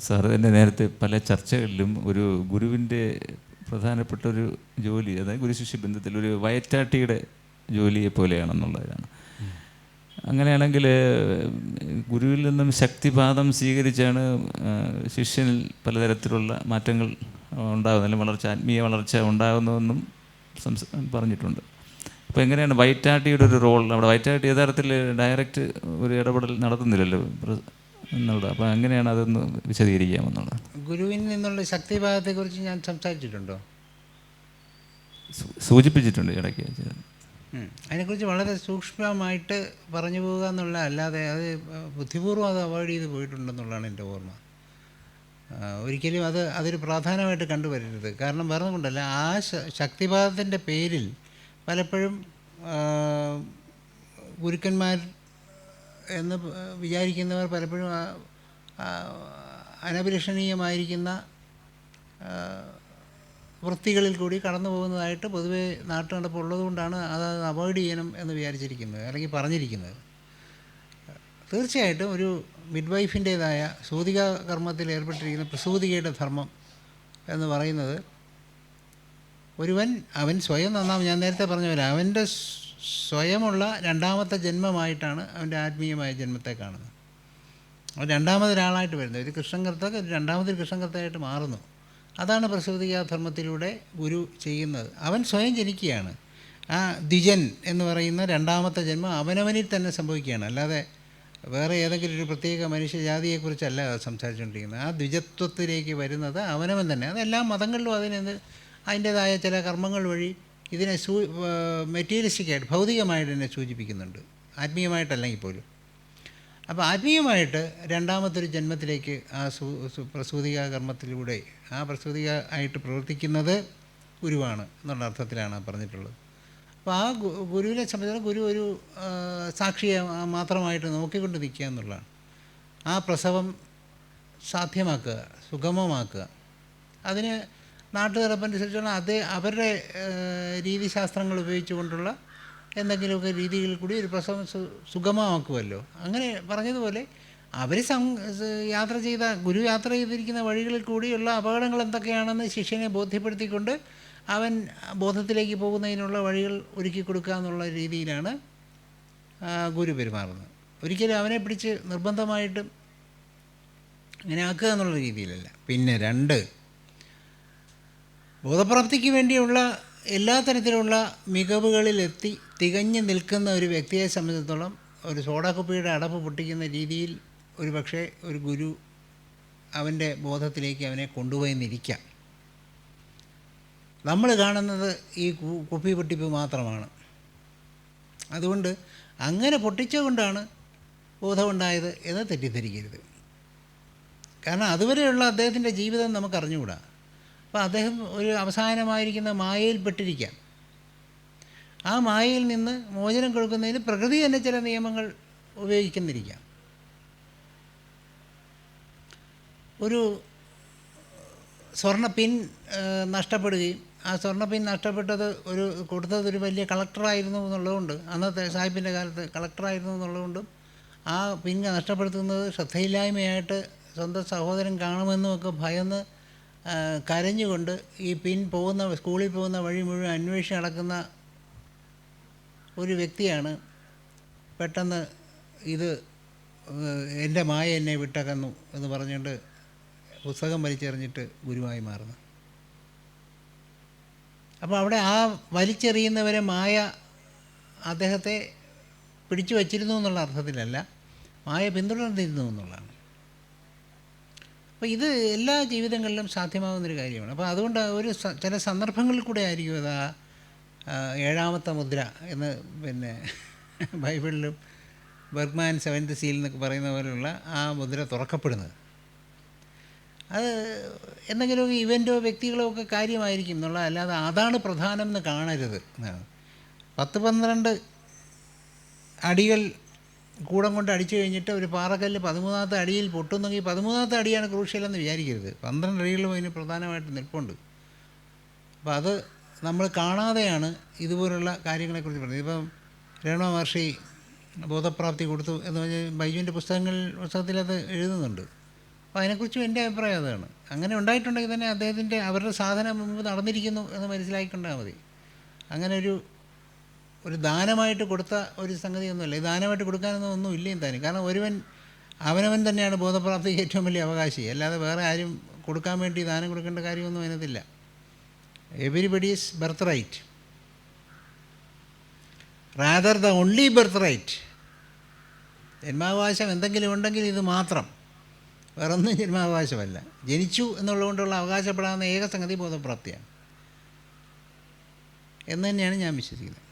Sir തന്നെ നേരത്തെ പല ചർച്ചകളിലും ഒരു ഗുരുവിന്റെ പ്രധാനപ്പെട്ട ഒരു ജോലി അതായത് ഗുരുശിഷ്യ ബന്ധത്തിൽ ഒരു വയറ്റാട്ടിയുടെ ജോലിയെ പോലെയാണെന്നുള്ളതാണ്. അങ്ങനെയാണെങ്കിൽ ഗുരുവിൽ നിന്നും ശക്തിപാദം സ്വീകരിച്ചാണ് ശിഷ്യനിൽ പലതരത്തിലുള്ള മാറ്റങ്ങൾ ഉണ്ടാകുന്നത് അല്ലെങ്കിൽ വളർച്ച ആത്മീയ വളർച്ച ഉണ്ടാകുന്നതെന്നും സംസ പറഞ്ഞിട്ടുണ്ട്. അപ്പോൾ എങ്ങനെയാണ് വൈറ്റാട്ടിയുടെ ഒരു റോൾ? അവിടെ വൈറ്റാട്ടി യഥാർത്ഥത്തിൽ ഡയറക്റ്റ് ഒരു ഇടപെടൽ നടത്തുന്നില്ലല്ലോ? എന്നുള്ളത്. അപ്പോൾ എങ്ങനെയാണ് അതൊന്ന് വിശദീകരിക്കാമെന്നുള്ളത്? ഗുരുവിൽ നിന്നുള്ള ശക്തിഭാഗത്തെക്കുറിച്ച് ഞാൻ സംസാരിച്ചിട്ടുണ്ടോ? സൂചിപ്പിച്ചിട്ടുണ്ട് ഇടയ്ക്ക്. അതിനെക്കുറിച്ച് വളരെ സൂക്ഷ്മമായിട്ട് പറഞ്ഞു പോവുക എന്നുള്ള അല്ലാതെ അത് ബുദ്ധിപൂർവം അത് അവോയ്ഡ് ചെയ്ത് പോയിട്ടുണ്ടെന്നുള്ളതാണ് എന്റെ ഓർമ്മ. ഒരിക്കലും അത് അതൊരു പ്രാധാന്യമായിട്ട് കണ്ടുവരരുത്. കാരണം വേറെ ഒന്നും കൊണ്ടല്ല ആ ശക്തിപാദത്തിന്റെ പേരിൽ പലപ്പോഴും ഗുരുക്കന്മാർ എന്ന് വിചാരിക്കുന്നവർ പലപ്പോഴും അനഭിലഷണീയമായിരിക്കുന്ന വൃത്തികളിൽ കൂടി കടന്നു പോകുന്നതായിട്ട് പൊതുവേ നാട്ടു നടപ്പുള്ളതുകൊണ്ടാണ് അത് അവോയ്ഡ് ചെയ്യണം എന്ന് വിചാരിച്ചിരിക്കുന്നത് അല്ലെങ്കിൽ പറഞ്ഞിരിക്കുന്നത്. തീർച്ചയായിട്ടും ഒരു മിഡ് വൈഫിന്റേതായ സൂതിക കർമ്മത്തിൽ ഏർപ്പെട്ടിരിക്കുന്ന പ്രസൂതികയുടെ ധർമ്മം എന്ന് പറയുന്നത് ഒരുവൻ അവൻ സ്വയം നന്നാവും ഞാൻ നേരത്തെ പറഞ്ഞ പോലെ അവന്റെ സ്വയമുള്ള രണ്ടാമത്തെ ജന്മമായിട്ടാണ് അവന്റെ ആത്മീയമായ ജന്മത്തെ കാണുന്നത്. അവൻ രണ്ടാമതൊരാളായിട്ട് വരുന്നത്. ഒരു കൃഷ്ണകർത്തക്ക് രണ്ടാമതൊരു കൃഷ്ണകർത്തയായിട്ട് മാറുന്നു. അതാണ് പ്രസൂതികാധർമ്മത്തിലൂടെ ഗുരു ചെയ്യുന്നത്. അവൻ സ്വയം ജനിക്കുകയാണ്. ആ ദ്വിജൻ എന്ന് പറയുന്ന രണ്ടാമത്തെ ജന്മം അവനവനിൽ തന്നെ സംഭവിക്കുകയാണ്. അല്ലാതെ വേറെ ഏതെങ്കിലും ഒരു പ്രത്യേക മനുഷ്യജാതിയെക്കുറിച്ചല്ല സംസാരിച്ചുകൊണ്ടിരിക്കുന്നത്. ആ ദ്വിജത്വത്തിലേക്ക് വരുന്നത് അവനവൻ തന്നെ. അതെല്ലാ മതങ്ങളിലും അതിനെന്ത് അതിന്റേതായ ചില കർമ്മങ്ങൾ വഴി ഇതിനെ സൂ മെറ്റീരിയലിസ്റ്റിക്കായിട്ട് ഭൗതികമായിട്ട് തന്നെ സൂചിപ്പിക്കുന്നുണ്ട്. ആത്മീയമായിട്ടല്ലെങ്കിൽ പോലും. അപ്പോൾ ആത്മീയമായിട്ട് രണ്ടാമത്തൊരു ജന്മത്തിലേക്ക് ആ സു പ്രസൂതിക കർമ്മത്തിലൂടെ ആ പ്രസൂതിക ആയിട്ട് പ്രവർത്തിക്കുന്നത് ഗുരുവാണ് എന്നുള്ള അർത്ഥത്തിലാണ് പറഞ്ഞിട്ടുള്ളത്. അപ്പോൾ ആ ഗുരുവിനെ സംബന്ധിച്ചിടത്തോളം ഗുരു ഒരു സാക്ഷിയെ മാത്രമായിട്ട് നോക്കിക്കൊണ്ട് നിൽക്കുക എന്നുള്ളതാണ്. ആ പ്രസവം സാധ്യമാക്കുക സുഗമമാക്കുക. അതിന് നാട്ടുനടപ്പനുസരിച്ചുള്ള അതേ അവരുടെ രീതിശാസ്ത്രങ്ങൾ ഉപയോഗിച്ചുകൊണ്ടുള്ള എന്തെങ്കിലുമൊക്കെ രീതിയിൽ കൂടി ഒരു പ്രസവം സുഗമമാക്കുമല്ലോ. അങ്ങനെ പറഞ്ഞതുപോലെ അവർ യാത്ര ചെയ്ത ഗുരു യാത്ര ചെയ്തിരിക്കുന്ന വഴികളിൽ കൂടിയുള്ള അപകടങ്ങൾ എന്തൊക്കെയാണെന്ന് ശിഷ്യനെ ബോധ്യപ്പെടുത്തിക്കൊണ്ട് അവൻ ബോധത്തിലേക്ക് പോകുന്നതിനുള്ള വഴികൾ ഒരുക്കി കൊടുക്കുക എന്നുള്ള രീതിയിലാണ് ഗുരു പെരുമാറുന്നത്. ഒരിക്കലും അവനെ പിടിച്ച് നിർബന്ധമായിട്ടും ഇങ്ങനെ ആക്കുക എന്നുള്ള രീതിയിലല്ല. പിന്നെ രണ്ട് ബോധപ്രാപ്തിക്ക് വേണ്ടിയുള്ള എല്ലാ തരത്തിലുള്ള മികവുകളിലെത്തി തികഞ്ഞു നിൽക്കുന്ന ഒരു വ്യക്തിയെ സംബന്ധിച്ചിടത്തോളം ഒരു സോഡാക്കുപ്പിയുടെ അടപ്പ് പൊട്ടിക്കുന്ന രീതിയിൽ ഒരു പക്ഷേ ഒരു ഗുരു അവന്റെ ബോധത്തിലേക്ക് അവനെ കൊണ്ടുപോയി എന്നിരിക്കാം നമ്മൾ കാണുന്നത് ഈ കുപ്പി പൊട്ടിപ്പ് മാത്രമാണ്. അതുകൊണ്ട് അങ്ങനെ പൊട്ടിച്ചുകൊണ്ടാണ് ബോധമുണ്ടായത് എന്ന് തെറ്റിദ്ധരിക്കരുത്. കാരണം അതുവരെയുള്ള അദ്ദേഹത്തിന്റെ ജീവിതം നമുക്ക് അറിഞ്ഞുകൂടാ അപ്പോൾ അദ്ദേഹം ഒരു അവസാനമായിരിക്കുന്ന മായയിൽപ്പെട്ടിരിക്കാം ആ മായയിൽ നിന്ന് മോചനം കൊടുക്കുന്നതിന് പ്രകൃതി തന്നെ ചില നിയമങ്ങൾ ഉപയോഗിക്കുന്നിരിക്കാം. ഒരു സ്വർണ പിൻ നഷ്ടപ്പെടുകയും ആ സ്വർണ പിൻ നഷ്ടപ്പെട്ടത് ഒരു കൊടുത്തത് ഒരു വലിയ കളക്ടറായിരുന്നു എന്നുള്ളതുകൊണ്ട് അന്നത്തെ സാഹിബിന്റെ കാലത്ത് കളക്ടറായിരുന്നു എന്നുള്ളതുകൊണ്ടും ആ പിൻ നഷ്ടപ്പെടുത്തുന്നത് ശ്രദ്ധയില്ലായ്മയായിട്ട് സ്വന്തം സഹോദരൻ കാണുമെന്നും ഒക്കെ ഭയന്ന് കരഞ്ഞുകൊണ്ട് ഈ പിൻ പോകുന്ന സ്കൂളിൽ പോകുന്ന വഴി മുഴുവൻ അന്വേഷിച്ച് നടക്കുന്ന ഒരു വ്യക്തിയാണ് പെട്ടെന്ന് ഇത് എന്റെ മായ എന്നെ വിട്ടകന്നു എന്ന് പറഞ്ഞുകൊണ്ട് പുസ്തകം വലിച്ചെറിഞ്ഞിട്ട് ഗുരുവായി മാറുന്നു. അപ്പോൾ അവിടെ ആ വലിച്ചെറിയുന്നവരെ മായ അദ്ദേഹത്തെ പിടിച്ചു വച്ചിരുന്നു എന്നുള്ള അർത്ഥത്തിലല്ല. മായ പിന്തുടർന്നിരുന്നു എന്നുള്ളതാണ്. അപ്പോൾ ഇത് എല്ലാ ജീവിതങ്ങളിലും സാധ്യമാകുന്നൊരു കാര്യമാണ്. അപ്പോൾ അതുകൊണ്ട് ഒരു ചില സന്ദർഭങ്ങളിൽ കൂടെ ആയിരിക്കും അത് ആ ഏഴാമത്തെ മുദ്ര എന്ന് പിന്നെ ബൈബിളിലും ബർഗ്മാൻ സെവൻത് സീൽ എന്നൊക്കെ പറയുന്ന പോലെയുള്ള ആ മുദ്ര തുറക്കപ്പെടുന്നത്. അത് എന്തെങ്കിലും ഇവന്റോ വ്യക്തികളോ ഒക്കെ കാര്യമായിരിക്കും എന്നുള്ള അല്ലാതെ അതാണ് പ്രധാനം എന്ന് കാണരുത് പത്ത് പന്ത്രണ്ട് അടികൾ കൂടം കൊണ്ട് അടിച്ചു കഴിഞ്ഞിട്ട് ഒരു പാറക്കല്ല് പതിമൂന്നാമത്തെ അടിയിൽ പൊട്ടുന്നെങ്കിൽ പതിമൂന്നാമത്തെ അടിയാണ് ക്രൂഷ്യലെന്ന് വിചാരിക്കരുത്. പന്ത്രണ്ട് അടികളും അതിന് പ്രധാനമായിട്ട് നിൽപ്പുണ്ട്. അപ്പോൾ അത് നമ്മൾ കാണാതെയാണ് ഇതുപോലുള്ള കാര്യങ്ങളെക്കുറിച്ച് പറയുന്നത് ഇപ്പം രമണ മഹർഷി ബോധപ്രാപ്തി കൊടുത്തു എന്ന് പറഞ്ഞാൽ ബൈജുവിന്റെ പുസ്തകങ്ങൾ പുസ്തകത്തിൽ അത് എഴുതുന്നുണ്ട്. അപ്പോൾ അതിനെക്കുറിച്ചും എന്റെ അഭിപ്രായം അതാണ്. അങ്ങനെ ഉണ്ടായിട്ടുണ്ടെങ്കിൽ തന്നെ അദ്ദേഹത്തിന്റെ അവരുടെ സാധനം മുമ്പ് നടന്നിരിക്കുന്നു എന്ന് മനസ്സിലാക്കിക്കൊണ്ടാൽ മതി. അങ്ങനെ ഒരു ഒരു ദാനമായിട്ട് കൊടുത്ത ഒരു സംഗതിയൊന്നുമല്ല. ഈ ദാനമായിട്ട് കൊടുക്കാനൊന്നും ഒന്നും ഇല്ലയും താനും. കാരണം ഒരുവൻ അവനവൻ തന്നെയാണ് ബോധപ്രാപ്തിക്ക് ഏറ്റവും വലിയ അവകാശി. അല്ലാതെ വേറെ ആരും കൊടുക്കാൻ വേണ്ടി ദാനം കൊടുക്കേണ്ട കാര്യമൊന്നും അതിനകത്തില്ല. Everybody's birth right rather the only birth right ജന്മാവകാശം എന്തെങ്കിലും ഉണ്ടെങ്കിൽ ഇത് മാത്രം. വേറൊന്നും ജന്മാവകാശമല്ല. ജനിച്ചു എന്നുള്ളതുകൊണ്ടുള്ള അവകാശപ്പെടാവുന്ന ഏക സംഗതി ബോധപ്രാപ്തിയാണ്. എന്ന് തന്നെയാണ് ഞാൻ വിശ്വസിക്കുന്നത്.